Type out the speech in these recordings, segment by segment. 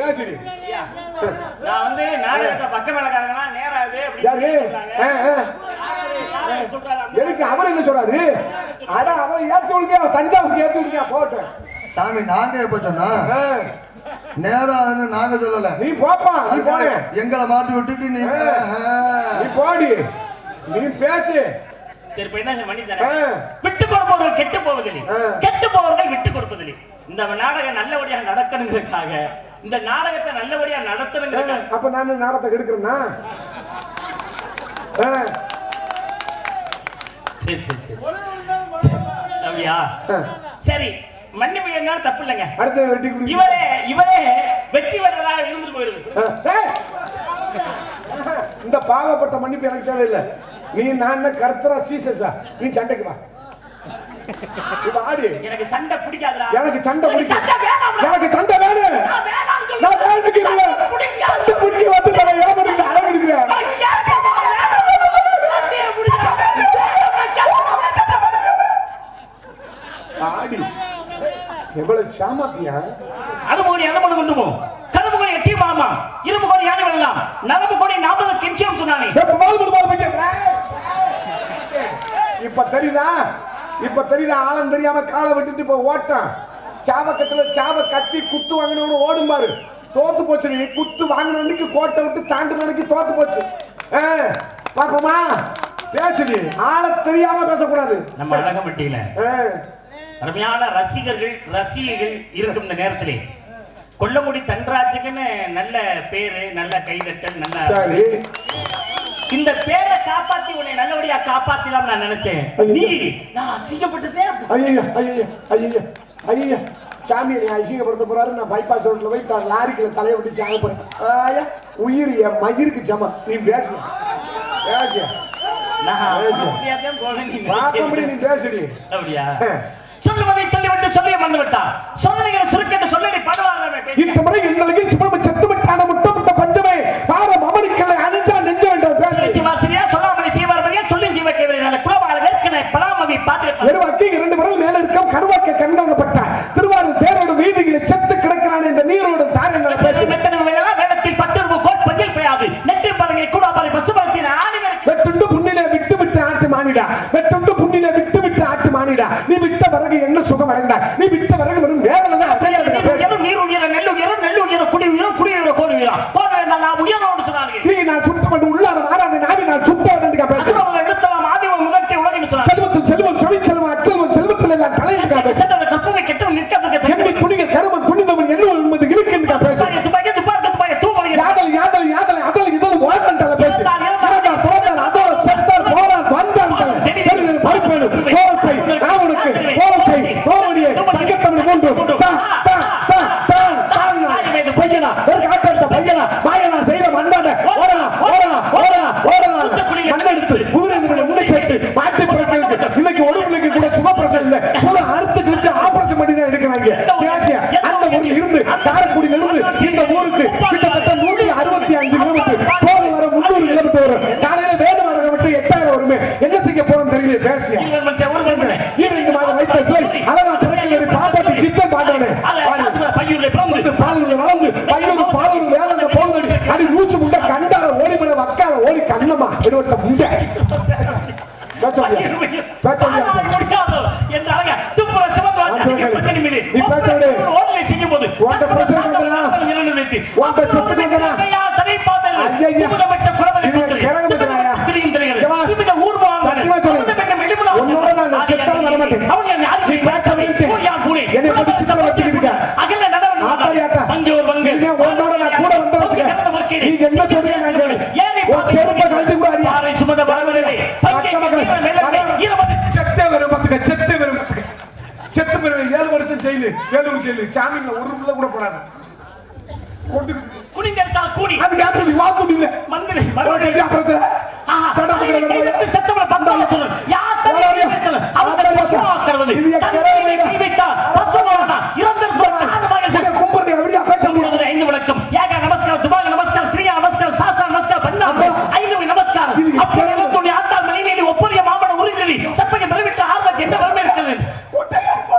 பேசுடி நான் வந்து நாடகத்தை பக்க மேலக்காரங்கன்னா நேரா இது அப்படி யாரு எதுக்கு அவர் என்ன சொல்றாரு? அட அவரை ஏத்தி விடுங்க தஞ்சாவூருக்கு ஏத்தி விடுங்க போட்டேன் சாமி நாங்க எப்ப சொன்னா? ஆ, நேரா வந்து நாங்க சொல்லல. நீ போப்பா நீ போனே எங்களை மாட்டி விட்டுட்டு நீங்க நீ போடி. நீ பேசு. சரி இப்ப என்ன பண்ணி தரேன். விட்டு கொடுப்பவர்கள் கெட்டு போவதில்லை. ஆ. கெட்டு போவர்கள் விட்டு கொடுப்பதில்லை. இந்த நாடகம் நல்லபடியா நடக்கணுங்கிறதுக்காக இந்த நாடகத்தை நல்லபடியா நடத்தணுங்கிறதுக்காக அப்ப நான் நாடத்தை கெடுக்கிறேன்னா? ஆ, சரி மன்னிப்பு என்ன தப்பு இல்லைங்க. அடுத்து வெட்டி குடி. இவரே இவரே வெற்றி பெற்றதாக இருந்து ஏய். இந்த பாவப்பட்ட மன்னிப்பு எனக்கு தேவையில்லை. நீ நான் கருத்தரா சீசஸா? நீ சண்டைக்கு வா. எனக்கு சண்டை பிடிக்காதுடா. எனக்கு சண்டை எனக்கு பிடிக்கும் சண்டை வேணாம்டா. எனக்கு சண்டை நான் பிடிக்காது. சண்டை பிடிக்க வந்து நான் பிடிக்காது. ஆடி எவ்வளவு சாமத்தியா அனுமதி அனுமதி கொண்டு போ? கரும்பு கொடி எட்டி மாமா இரும்பு கொடி யானை வெள்ளலாம் நரம்பு கொடி நாற்பது கென்சியம் சொன்னானே. இப்ப தெரியுதா? இப்ப தெரியுதா? ஆழம் தெரியாம காலை விட்டுட்டு இப்ப ஓட்டம். சாவக்கட்டுல சாவ கத்தி குத்து வாங்கினவனு ஓடும் பாரு. தோத்து போச்சு நீ. குத்து வாங்கின அன்னைக்கு கோட்டை விட்டு தாண்டு அன்னைக்கு தோத்து போச்சு. பாப்போமா பேச்சு ஆள தெரியாம பேசக்கூடாது. நம்ம அழகப்பட்டியில அருமையான ரசிகர்கள் ரசிகைகள் இருக்கும் இந்த நேரத்திலே. கொல்லமுடி தன்ராஜுக்குன்னு நல்ல பேரு நல்ல கைதட்டல் நல்ல இந்த பேரை காப்பாத்தி உன்னை நல்லபடியா காப்பாத்திலாம் நான் நினைச்சேன். நீ நான் அசிங்கப்பட்டுட்டேன். ஐயோ ஐயோ ஐயோ ஐயோ சாமி நீ ஐசிங்கப்படுத்த போறாரு. நான் பைபாஸ் ரோட்ல போய் தான் லாரிக்குள்ள தலையை விட்டு சாக போறேன். ஆயா உயிர் என் மயிருக்கு சம. நீ பேசு. பேசு. பாப்பம்படி நீ பேசுடி அப்படியா. சொல்லுவதை சொல்லிவிட்டு சொல்லிய மறந்து விட்டார் சொன்னீங்க சுருக்கென்று சொல்லி படுவாங்க இந்த முறை இந்த நிகழ்ச்சி மூலம் செத்து விட்டான முட்டம் விட்ட பஞ்சமே பாரம் அமரிக்கலை அஞ்சா நெஞ்ச வேண்டும் பேசு. சிவாசிரியா சொல்லாமணி சீவார்பரியா சொல்லி சீவ கேவரி நல்ல குலபால வேர்க்கனை பலாமவி பார்த்து எருவாக்கி இரண்டு விரல் மேல இருக்கும் கருவாக்க கண்டாங்கப்பட்டார் திருவாரூர் தேரோடு வீதியில் செத்து கிடக்கிறான் என்ற நீரோடு தாரங்களை பேசு வேளத்தில் பட்டு ரூபாய் கோட் பங்கில் பெய்யாது நெட்டு பாருங்க கூட பசுபலத்தின் ஆணிவருக்கு வெட்டுண்டு புண்ணிலே விட்டு விட்டு ஆட்டு மானிடா. வெட்டுண்டு புண்ணிலே விட்டு விட்டு ஆட்டு மானிடா. நீ விட்ட பிறகு என்ன சுகம் அடைந்தாய்? நீ விட்ட பிறகு வெறும் வேதனை தான் நீர் உயரம் நெல் தெரியல பேசியா? ஈரங்க மாதம் வைத்த சிலை. அழகா பிறகு பாப்பாட்டி சித்தம் பாட்டானே பையூர்ல பிறந்து. வந்து பாலூர்ல வளர்ந்து பையூர் பாலூர் வேதாந்த போகுதடி. அடி மூச்சு முண்டை கண்டார ஓடி மேல வக்கார ஓடி கண்ணமா எடுவட்ட பேச்சோடியா நீ பேச்ச விடு. பிரச்சனை சொத்து வந்தனா? ஐயையா. இது கிழங்கு நீ பேச்ச விட்டுட்டு என்னை போட்டு சித்தல வச்சுக்கிட்டு இருக்க. உன்னோட நான் கூட வந்து வச்சுக்க. என்ன சொல்றீங்க நான் கேளு. உன் செருப்பை கழட்டி கூட அடியா. அக்கா மகளே, அதான். செத்தே வரும் பாத்துக்க, செத்தே வரும் பாத்துக்க. செத்து போயிரு, ஏழு வருஷம் ஜெயிலு வேலூர் ஜெயிலு. சாமிங்க ஒரு கூட போறாங்க கொண்டு குனிந்தெடுத்தால் கூடி. அது யாரு நீ வாக்கு இல்ல மந்திரி எப்படி பிரச்சனை? சட்டம் சொல்லு. யார் வைத்தல அவங்க என் தந்தையை கடவுளே. கை வைத்தால் பசுவானா இறந்திருக்கும் கும்பிடுறது எப்படியா பேச சொல்லுவது ஐந்து வணக்கம் ஏக நமஸ்காரம் துபாக நமஸ்காரம் திரியா நமஸ்காரம் சாசா நமஸ்காரம் பன்னாம் ஐந்து நமஸ்காரம். அப்படி ஆத்தால் மலைநீதி ஒப்பரிய மாமன உறுதி சப்பைய பெருமிட்டு ஆர்வம் என்ன வறுமை இருக்கிறது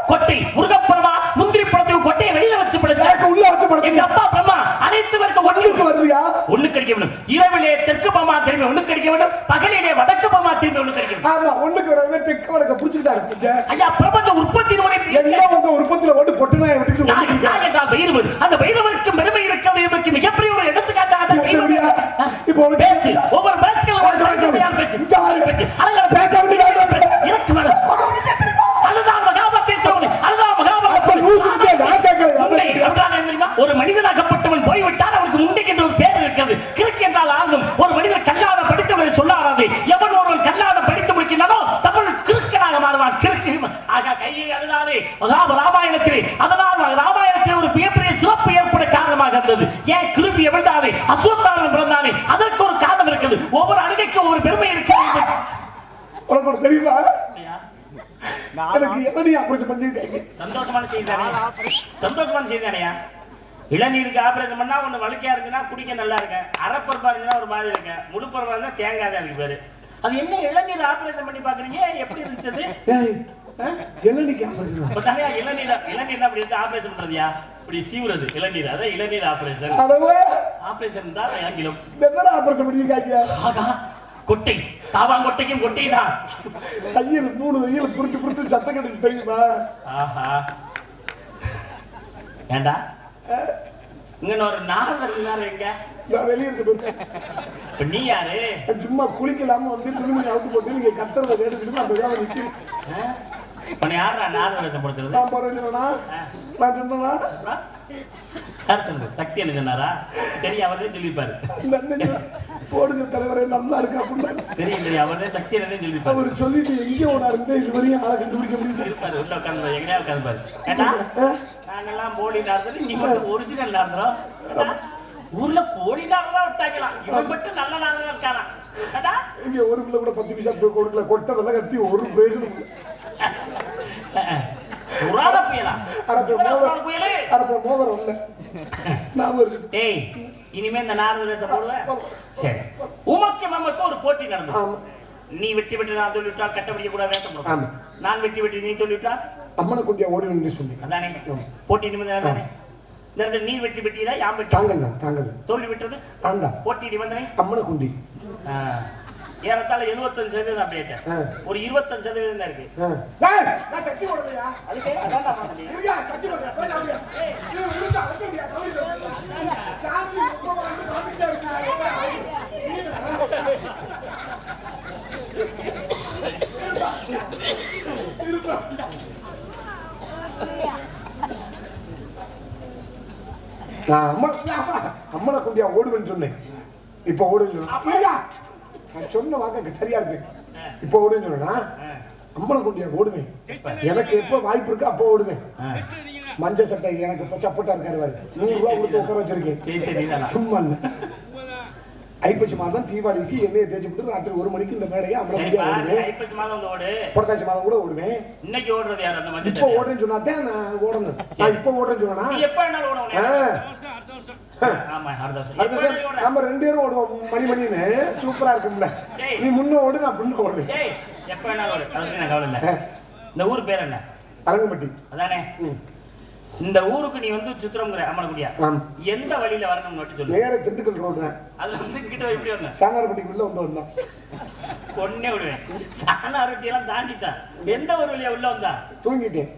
கொட்டை முருகப்பெருமா முந்திரி பழத்தை கொட்டையை வெளியில வச்சு எனக்கு படைச்ச உள்ள வச்சு எங்க படுத்துங்க அப்பா பிரம்மா அனைத்து பேருக்கு ஒன்று ஒண்ணுக்கு வருதுயா ஒண்ணு கிடைக்க வேண்டும். இரவிலே தெற்கு பமா திரும்பி ஒண்ணு கிடைக்க வேண்டும். பகலிலே வடக்கு பமா திரும்பி ஒண்ணு கிடைக்க வேண்டும். ஆமா ஒண்ணுக்கு வரவே தெற்கு வடக்க புடிச்சுக்கிட்டா இருக்கு ஐயா பிரபஞ்ச உற்பத்தி எல்லாம் வந்து உற்பத்தியில ஓட்டு பொட்டுனாய விட்டுட்டு பைரவர் அந்த பைரவருக்கு பெருமை இருக்கிறது மிகப்பெரிய ஒரு எடுத்துக்காட்டாக இப்போ பேச்சு. ஒவ்வொரு பேச்சுகளும் ஒரு வணக்கம். தனித்தனியான பேச்சு. இந்த ஆளு. பேச்சு. அழகான பேச பேச்சு. விட்டு வேண்டாம். எனக்கு வேணும். அதுதான் மகாபாரதத்தில் சொல்வது. அதுதான் அப்ப மகாபாரதத்தில் நூற்றுக்கு நான் கேட்கல. முண்டை என்றால் என்ன தெரியுமா? ஒரு மனிதனாகப்பட்டவன் போய்விட்டால் அவனுக்கு முண்டைக்கு என்று ஒரு பேர் இருக்கிறது கிறுக்கு என்றால் ஆர்வம் ஒரு மனிதன் கல்லாட படித்தவனை சொல்லாராது எவன் ஒருவன் கல்லாட படித்து முடிக்கின்றனோ தமிழ் கிறுக்கனாக மாறுவான் கிறுக்கு ஆக கையை அழுதாலே மகாப ராமாயணத்திலே அதனால் ராமாயணத்தில் ஒரு மிகப்பெரிய சிறப்பு ஏற்பட காரணமாக இருந்தது ஏன் கிருபி எவிழ்ந்தாலே அசுவத்தாரன் பிறந்தானே அதற்கு ஒரு காரணம் இருக்குது ஒவ்வொரு அழுகைக்கும் ஒரு பெருமை இருக்கிறது உனக்கு ஒண்ணு தெரியுமா எனக்கு எப்படி அப்படி பண்ணிருக்காங்க சந்தோஷமான செய்தி தானே? சந்தோஷமான செய்தி தானேயா இளநீருக்கு ஆபரேஷன் பண்ணா ஒண்ணு வழுக்கையா இருந்துச்சுன்னா குடிக்க நல்லா இருக்கு. அரைப்பருப்பா இருந்துச்சுன்னா ஒரு மாதிரி இருக்கு. முழுப்பருப்பா இருந்தா தேங்காய் தான் இருக்கு பேரு. அது என்ன இளநீர் ஆபரேஷன் பண்ணி பாக்குறீங்க? எப்படி இருந்துச்சு? என்னடிக்கு ஆபரேஷன் இளநீர் இளநீர் அப்படி இருந்து ஆபரேஷன் பண்றதுயா? இப்படி சீவுறது இளநீர். அதான் இளநீர் ஆபரேஷன் ஆபரேஷன் தான் ஆங்கிலம் எத்தனை ஆபரேஷன் பண்ணிருக்காங்க? ஆகா கொட்டை. தாவாங்கொட்டைக்கும் கொட்டை தான் கையில் மூணு கையில் புரிட்டு புரிட்டு சத்தம் கிடைச்சு தெரியுமா ஆஹா. ஏண்டா? இங்க ஒரு நாகர் இருந்தாரு எங்க நான் வெளியே இருக்க இப்ப நீ யாரு? சும்மா குளிக்கலாம வந்து துணிமணி அவுத்து போட்டு நீங்க கத்துறத கேட்டுக்கிட்டு நிற்கிறேன் ஆ? உன்னை யாரா நான் போறேன் சொன்னா நான் சொன்னா? யார் சொன்னது? சக்தி என்ன சொன்னாரா? தெரியும் அவரே சொல்லிப்பாரு. போடுங்க தலைவரே நல்லா இருக்கு அப்படின்னு தெரியும் தெரியும் அவரே சக்தி என்ன சொல்லிப்பாரு. அவர் சொல்லிட்டு எங்க ஓனா இருந்து இது வரையும் ஆளை கண்டுபிடிக்க முடியுது இருப்பாரு உள்ள உட்காந்து எங்கேயா உட்காந்து பாரு ஏண்டா நாங்கெல்லாம் போலி நார்தல் நீ மட்டும் ஒரிஜினல் ஏண்டா? ஊர்ல போலி விட்டாங்களாம் இவன் மட்டும் நல்ல நார்தலா இருக்கானா? இங்க ஒரு பிள்ளை கூட பத்து பைசா கொடுக்கல கொட்டதெல்லாம் கத்தி ஒரு பிரயோஜனம் இல்லை. புயலா? புயலு. டேய் இனிமே இந்த வேஷம் போடுவேன் சரி. உமக்கு ஒரு போட்டி நடந்தது. நீ வெட்டி வெட்டி நான் சொல்லிவிட்டா கட்டப்படிக்க கூட வேஷம் போடுவேன். ஆமா. நான் வெட்டி வெட்டி நீ சொல்லிவிட்டா அம்மனை கொஞ்சம் ஓடி வந்து சொல்லி அதானே. போட்டி நிமிடம் தானே? இந்த இடத்துல நீ வெட்டி வெட்டிடா யாம் வெட்டி? தான் தாங்கல் தோல்வி விட்டது ஆண்டா. போட்டி நிபந்தனை அம்மனை குண்டி. ஏறத்தாழ எழுபத்தஞ்சு சதவீதம் அப்படியே. ஒரு இருபத்தஞ்சு சதவீதம் தான் இருக்கு. அம்மனை குண்டியா ஓடுவேன்னு சொன்னேன். இப்ப ஓடுன்னு சொன்னேன். நான் சொன்ன வாக்கு சரியா இருக்கு. இப்ப ஓடுன்னு சொன்னா. அம்மனை குண்டியா ஓடுவேன் எனக்கு எப்ப வாய்ப்பு இருக்கு அப்போ ஓடுவேன் ஆ. மஞ்சள் சட்டை எனக்கு இப்ப சப்போட்டா இருக்காரு நூறு ரூபா கொடுத்து உட்கார வச்சிருக்கேன்? சும்மா ஐப்பசி மாதம் தீபாவளிக்கு எண்ணெயை தேய்ச்சி விட்டு ராத்திரி ஒரு மணிக்கு இந்த மேடையை ஐப்பசி மாதம் புரட்டாசி மாதம் கூட ஓடுவேன் இன்னைக்கு ஓடுறது யார்? அந்த இப்ப? ஓடுறேன்னு சொன்னாதான் நான் ஓடணும். நான் இப்ப ஓடுறேன்னு சொன்னா ஆமா ஓட. நம்ம ரெண்டு பேரும் ஓடுவோம் மணி மணின்னு சூப்பரா இருக்கும்ல. நீ முன்ன ஓடு நான் பின்ன ஓடு எப்ப வேணாலும் ஓடு அதுக்கு நான் கவலை இல்லை ஆ. இந்த ஊர் பேர் என்ன அலங்கம்பட்டி அதானே. இந்த ஊருக்கு நீ வந்து சுத்திரம்ங்கிற அம்மனகுடியா ஆம். எந்த வழியில வரணும்னு மட்டும் சொல்லு? நேர திண்டுக்கல் ரோடு அதுல வந்து கிட்ட எப்படி வரணும்? சாணார்பட்டிக்குள்ள வந்து வந்தோம் கொன்னே விடுவேன். சாணா ரொட்டி எல்லாம் தாண்டிட்டான் எந்த ஒரு வழியா உள்ள வந்தா? தூங்கிட்டேன்.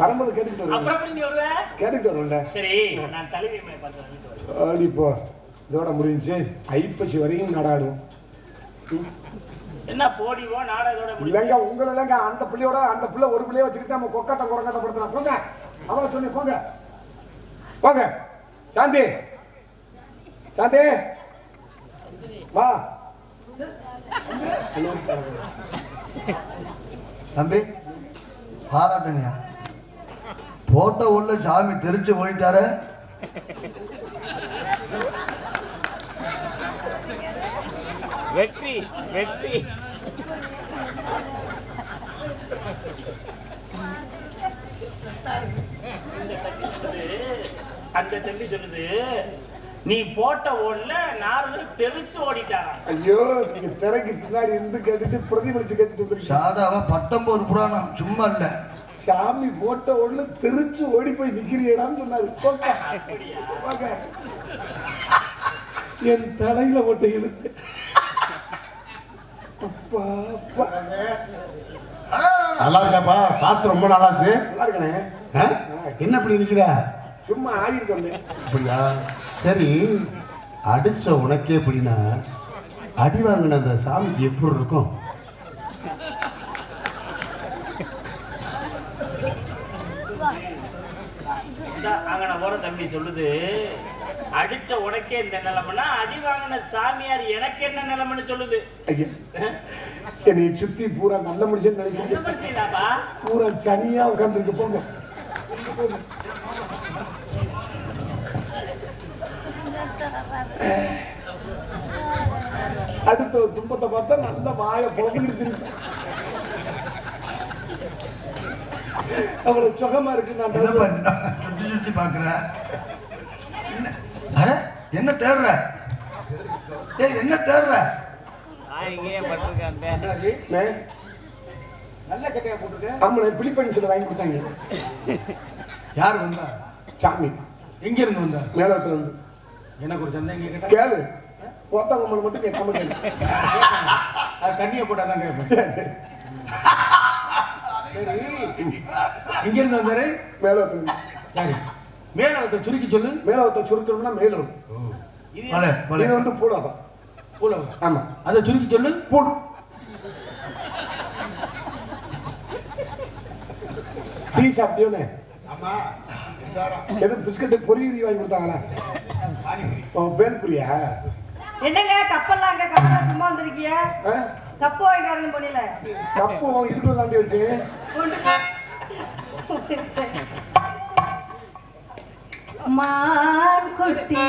வரும்போது கேட்டுக்கிட்டு அப்புறம் எப்படி நீ வருவ? கேட்டுக்கிட்டு வருவேன்ல. சரி நான் தலைவி அப்படி இப்போ இதோட முடிஞ்சுச்சு ஐப்பசி வரைக்கும் நடாடுவோம் என்ன போடிவோ நாடகத்தோட இல்லைங்க உங்களை இல்லைங்க அந்த பிள்ளையோட அந்த பிள்ளை ஒரு பிள்ளைய வச்சுக்கிட்டு நம்ம கொக்காட்டம் குரங்காட்டம் படுத்தலாம் போங்க அவளை சொன்னேன் போங்க. போங்க. சாந்தி. சாந்தி. வா. தம்பி பாராட்டுங்க. போட்டோ உள்ள சாமி தெரிச்சு போயிட்டாரு. வெற்றி வெற்றி இந்த தம்பி சொல்லுது, அந்த தம்பி சொல்லுது நீ போட்ட ஓடல நாரதர் தெரிச்சு ஓடிட்டாரா ஐயோ நீங்க திரைக்கு பின்னாடி இருந்து கேட்டுட்டு பிரதிபலிச்சு கேட்டுட்டு வந்துருக்கீங்க. சாதாவ பத்தொன்பது புராணம் சும்மா இல்ல. சாமி போட்ட ஒண்ணு தெரிச்சு ஓடி போய் நிக்கிறியடான்னு சொன்னாரு. என் தலையில போட்டு இழுத்து அப்பா அப்பா. நல்லா இருக்காப்பா பார்த்து ரொம்ப நாளாச்சு நல்லா இருக்கனே? என்ன இப்படி நிக்கிற? சும்மா ஆகிருக்கு வந்தேன் அப்படியா? சரி அடிச்ச உனக்கே எப்படின்னா அடி வாங்கின அந்த சாமிக்கு எப்படி இருக்கும்? அங்கன போற தம்பி சொல்லுது. அடிச்ச உனக்கே இந்த நிலைமைனா அடி வாங்கின சாமியார் எனக்கு என்ன நிலைமைன்னு சொல்லுது. ஐயா என்னை சுத்தி பூரா நல்ல மனுஷன் நினைக்கிறேன் பூரா சனியா உட்கார்ந்துருக்கு போங்க. அடுத்த ஒரு துன்பத்தை பார்த்தா நல்ல வாய பொழந்துக்கிடுச்சிருக்கு அவ்வளவு சுகமா இருக்கு நான் சுத்தி சுத்தி பாக்குற? என்ன? அட என்ன தேடுற? ஏய் என்ன தேடுற? நல்ல கட்டையா போட்டுருக்க? ஆமாண்ணே பிலிப்பைன்ஸ் சில வாங்கி கொடுத்தாங்க. யார் வந்தா? சாமி. எங்க இருந்து வந்தா? மேலத்துல இருந்து. எனக்கு ஒரு சந்தேகம் கேட்கட்டா கேளு. ஒருத்தவங்க மட்டும் கேட்காம கேளு. அது தண்ணியை போட்டா தான் கேட்பேன். எங்க இருந்து வந்தாரு? மேலத்துல சுருக்கி சொல்லு. மேலவத்தை சுருக்கணும்னா மேலும் இது வந்து பூலகம். பூல ஆமா. அதை சுருக்கி சொல்லு. பூல் டீ சாப்பிட்டியோனே ஆமா. எதுவும் பிஸ்கட் பொரி கிரி வாங்கி கொடுத்தாங்களா? பேல்புரியா என்னங்க கப்பல்லாம் அங்க கப்பல் சும்மா வந்திருக்கிய? கப்பு வரணும் போனில கப்பு உன் இடுப்புல தாண்டி வச்சு. மான் குட்டி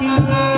மான்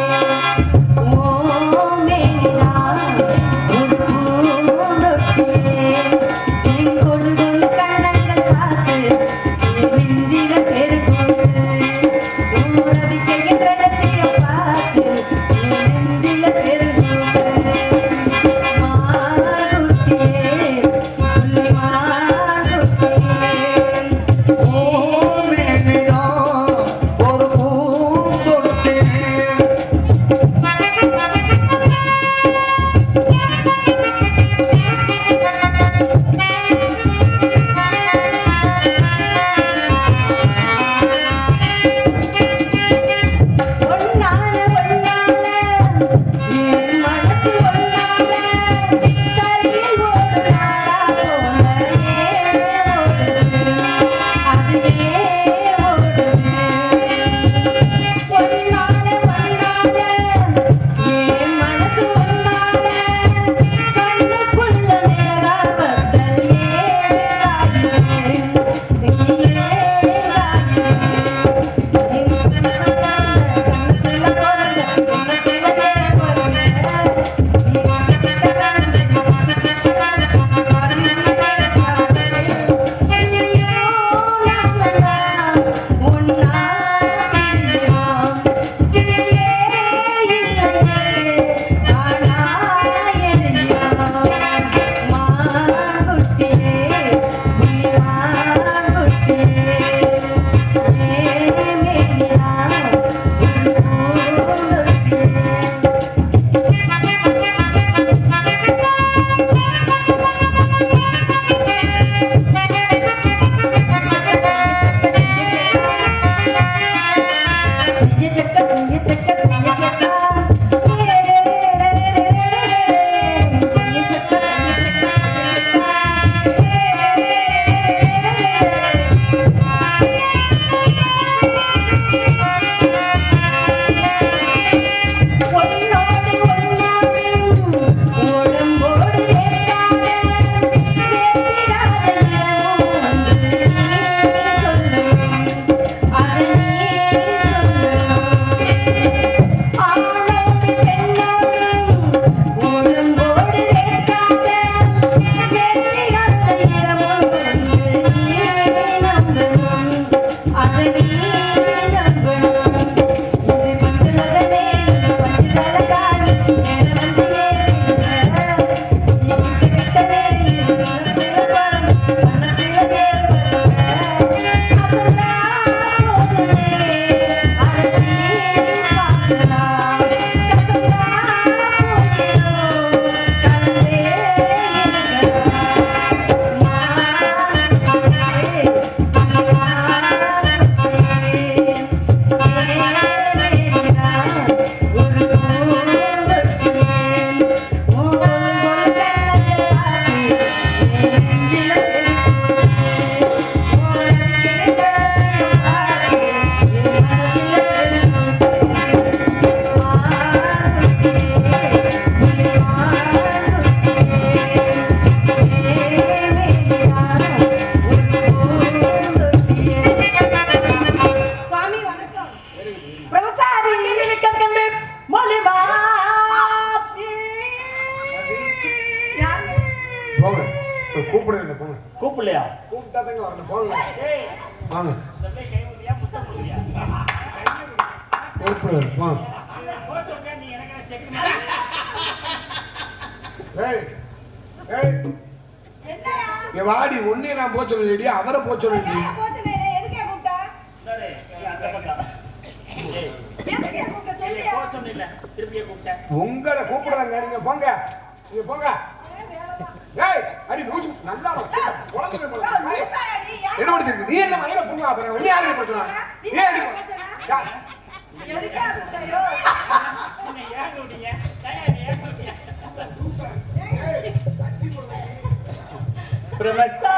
Prometta.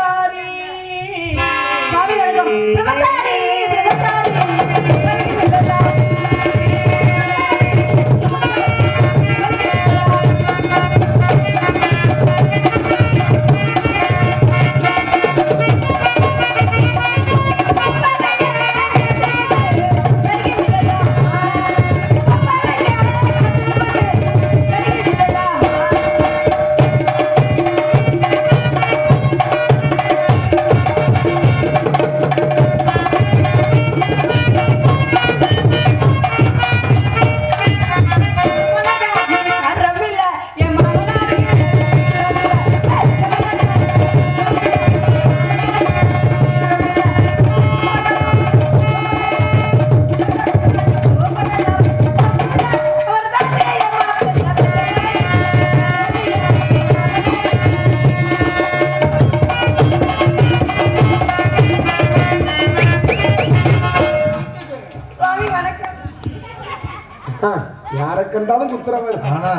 உத்தரவு. ஆனா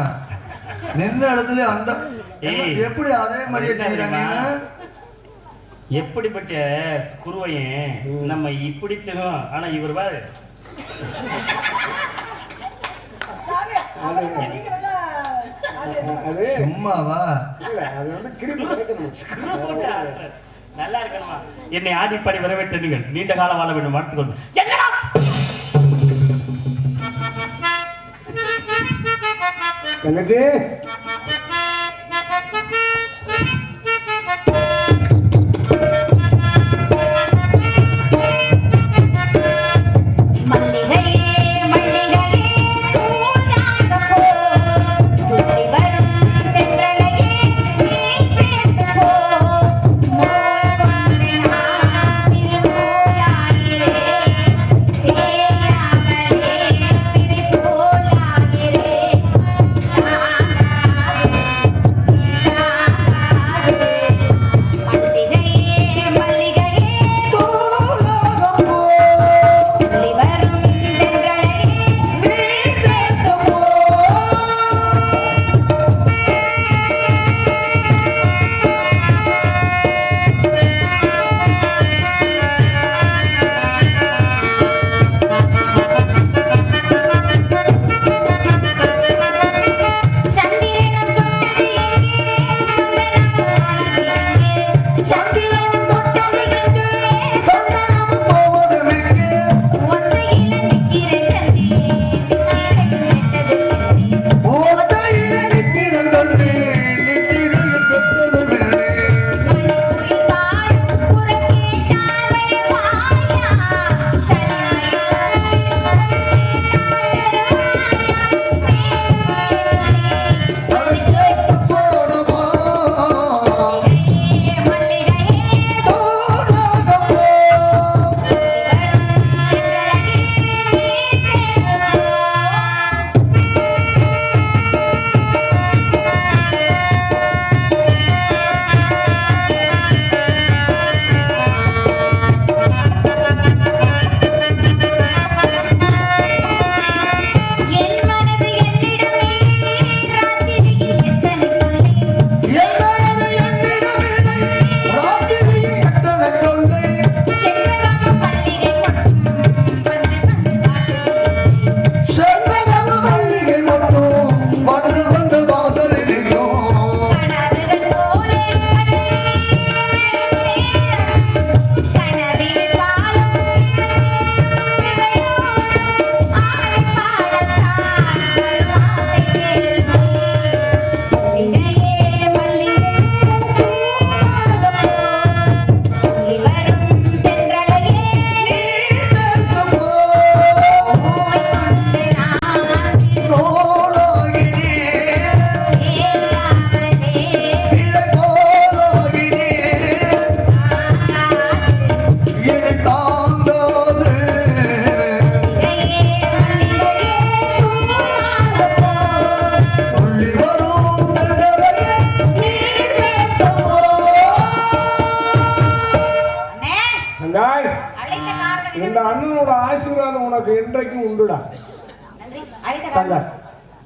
நின்ன இடத்துல அந்த எப்படி அதே மாதிரி எப்படிப்பட்ட குருவையன் நம்ம இப்படி தெரியும் ஆனா இவர் பாரு. சும்மாவா? நல்லா இருக்கணுமா? என்னை ஆடிப்பாடி வரவேற்றுங்கள் நீண்ட காலம் வாழ வேண்டும். வாழ்த்துக்கொள்ளும் Energy!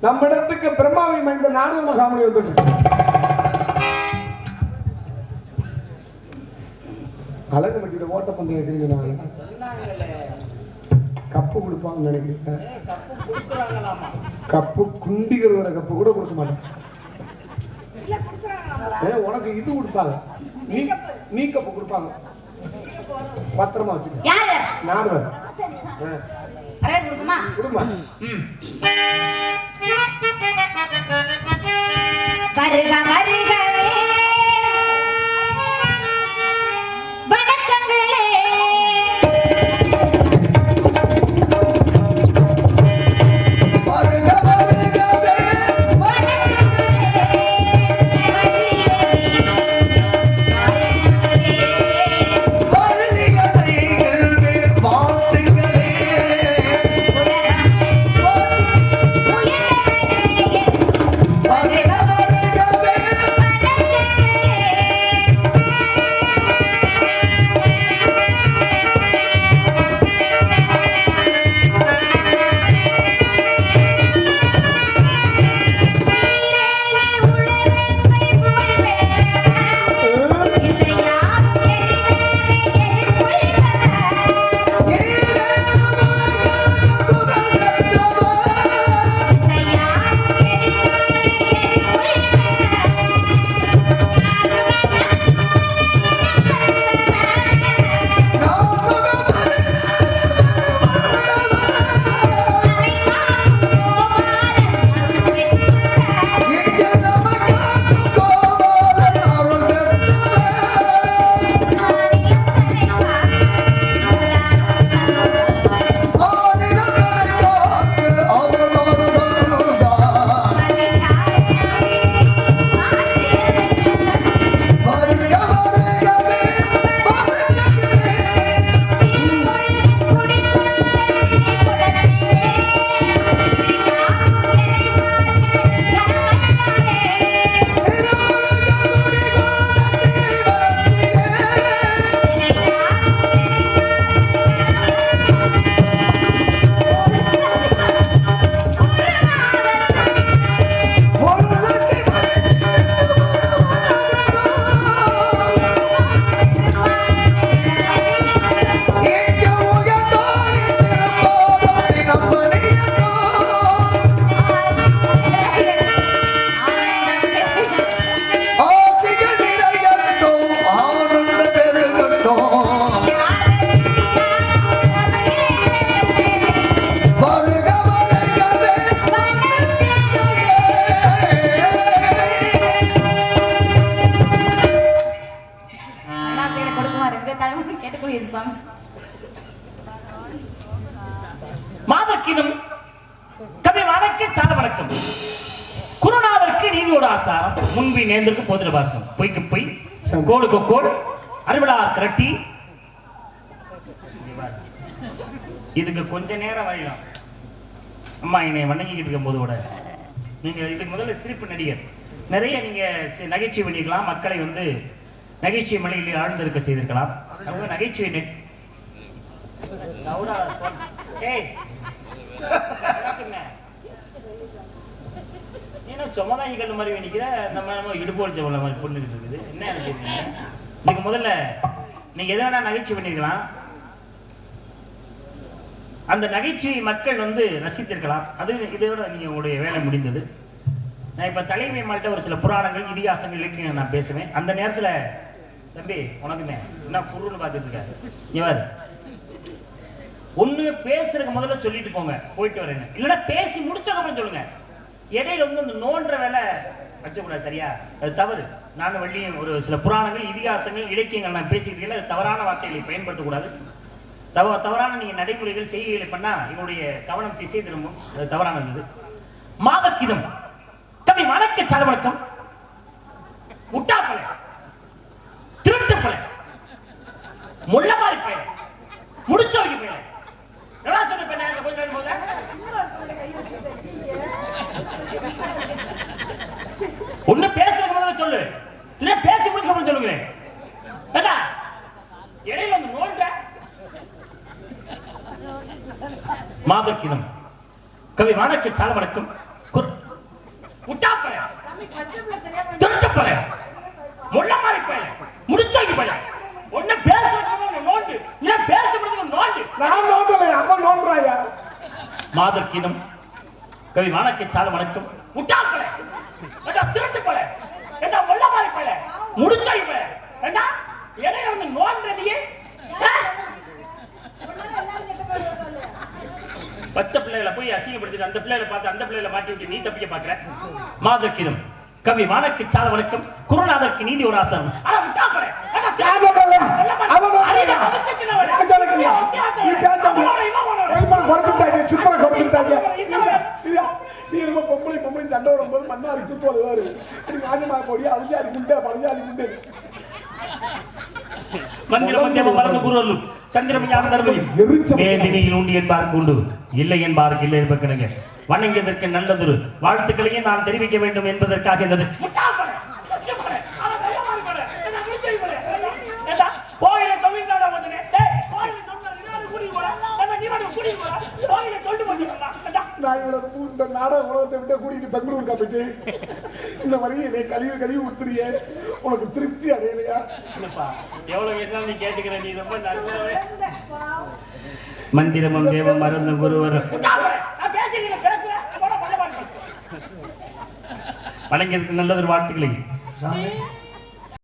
நம்ம இடத்துக்கு பிரம்மாவை மைந்த நாடக மகாமணி வந்துட்டு அழகு மட்டியில ஓட்ட பந்தயம் வைக்கிறீங்க நான். கப்பு கொடுப்பாங்கன்னு நினைக்கிறேன். கப்பு குண்டி கழுவுற கப்பு கூட கொடுக்க மாட்டேன். உனக்கு இது கொடுப்பாங்க. நீ நீ கப்பு கொடுப்பாங்க. பத்திரமா வச்சுக்க. யார்? அரே கொடுக்குமா கொடுமா. வருக. கேட்டுக்கொள்ளிருப்பாங்க மாதக்கிதம் கவி வணக்க சால வணக்கம். குருநாதருக்கு நீதியோட ஆசாரம். முன்பி நேர்ந்திருக்கு போதிர பாசனம். பொய்க்கு பொய் கோளுக்கு கோடு அறிவிழா திரட்டி. இதுக்கு கொஞ்ச நேரம் வழியும் அம்மா என்னை வணங்கிக்கிட்டு இருக்கும் போது கூட நீங்க இதுக்கு முதல்ல சிரிப்பு நடிகர். நிறைய நீங்க நகைச்சுவை பண்ணிக்கலாம் மக்களை வந்து நகைச்சுவை மலையில் ஆழ்ந்திருக்க செய்திருக்கலாம். அவங்க நகைச்சுவை. ஏன்னா சுமதாங்கி கல் மாதிரி நிக்கிற? நம்ம என்னமோ இடுப்பு வலிச்ச உள்ள மாதிரி இருக்குது. என்ன இதுக்கு முதல்ல நீங்க எதை வேணா நகைச்சுவை பண்ணிருக்கலாம். அந்த நகைச்சுவை மக்கள் வந்து ரசித்திருக்கலாம். அது இதோட நீங்க உங்களுடைய வேலை முடிந்தது. நான் இப்ப தலைமை மாட்ட ஒரு சில புராணங்கள் இதிகாசங்கள் இலக்கியம் நான் பேசுவேன். அந்த நேரத்துல தம்பி உனக்குமே. என்ன குருன்னு பார்த்துட்டு இருக்காரு இவர் ஒண்ணு பேசுறதுக்கு முதல்ல சொல்லிட்டு போங்க. போயிட்டு வரேங்க இல்லைன்னா பேசி முடிச்சதுக்கப்புறம் சொல்லுங்க. இடையில வந்து அந்த நோன்ற வேலை வச்சக்கூடாது சரியா? அது தவறு. நானும் வள்ளியும் ஒரு சில புராணங்கள் இதிகாசங்கள் இலக்கியங்கள் நான் பேசிக்கிறீங்களா அது தவறான வார்த்தைகளை பயன்படுத்தக்கூடாது. தவ தவறான நீங்க நடைமுறைகள் செய்கைகளை பண்ணா என்னுடைய கவனம் திசை திரும்பும். அது தவறான இது. மாதக்கிதம். தம்பி வணக்க சலவணக்கம் முட்டாப்பலை முள்ள மாதிரி போயிடும் முடிச்ச வரைக்கும் ஒண்ணு பேசுற முதல்ல சொல்லு. இல்ல பேசி முடிச்ச அப்புறம் சொல்லுங்களேன் என்ன இடையில வந்து நோண்ட. மாதக்கிதம் கவி வணக்கு சால வணக்கம் விட்டா பழைய திருட்டு பழைய முள்ள மாதிரி பழைய நோண்டு இல்ல பேசுறது நோண்டு நான் நோண்டலை அவன் நோண்டுறாயா? மாதக்கினம் கவி வானக்கு சால வணக்கம். உட்டாப்பறை ஏண்டா திருட்டு பறை ஏண்டா முள்ள மாதிரி பையன் முடிச்சாக்கி பையன் ஏண்டா? இடையில வந்து நோண்டுறதையே? பச்சை பிள்ளைகளை போய் அசிங்கப்படுத்திட்டு அந்த பிள்ளைகளை பார்த்து அந்த பிள்ளைகளை மாட்டி விட்டு நீ தப்பிக்க பாக்குற மாதக்கினம் கவி வானக்கு சால வணக்கம் குருநாதருக்கு நீதி ஒரு ஆசனம் பொம்பளை பொம்பளை சண்டை விடும்போது மண்ணாரி சுத்தோடு ராஜமா கொடியா அவிசாரி முண்டே பழசாரி முண்டே மந்திர மத்தியம மறந்து கூறுவதும் தந்திரம் ஞான தர்மதி. வேதினியில் உண்டு என்பாருக்கு உண்டு. இல்லை என்பாருக்கு இல்லை இருப்பக்கணுங்க வணங்கியதற்கு நல்லதொரு வாழ்த்துக்களையும் நான் தெரிவிக்க வேண்டும் என்பதற்காக இருந்தது கோயில தொழில்தான வந்தனே டேய் கோயில தொழில்தான கூடி போடா நீ மட்டும் கூடி போடா கோயில தொண்டு பண்ணி இவனை இந்த நாடக உலகத்தை விட்டு கூட்டிட்டு பெங்களூருக்கா போயிட்டு? இந்த மாதிரி என்னை கழிவு கழிவு ஊத்துறியே. உனக்கு திருப்தி அடையலையா? என்னப்பா எவ்வளவு பேசினாலும் நீ கேட்டுக்கிற? நீ ரொம்ப மந்திரமும் தேவம் மறந்த குருவர். வணங்கியதுக்கு நல்லதொரு வாழ்த்துக்களை.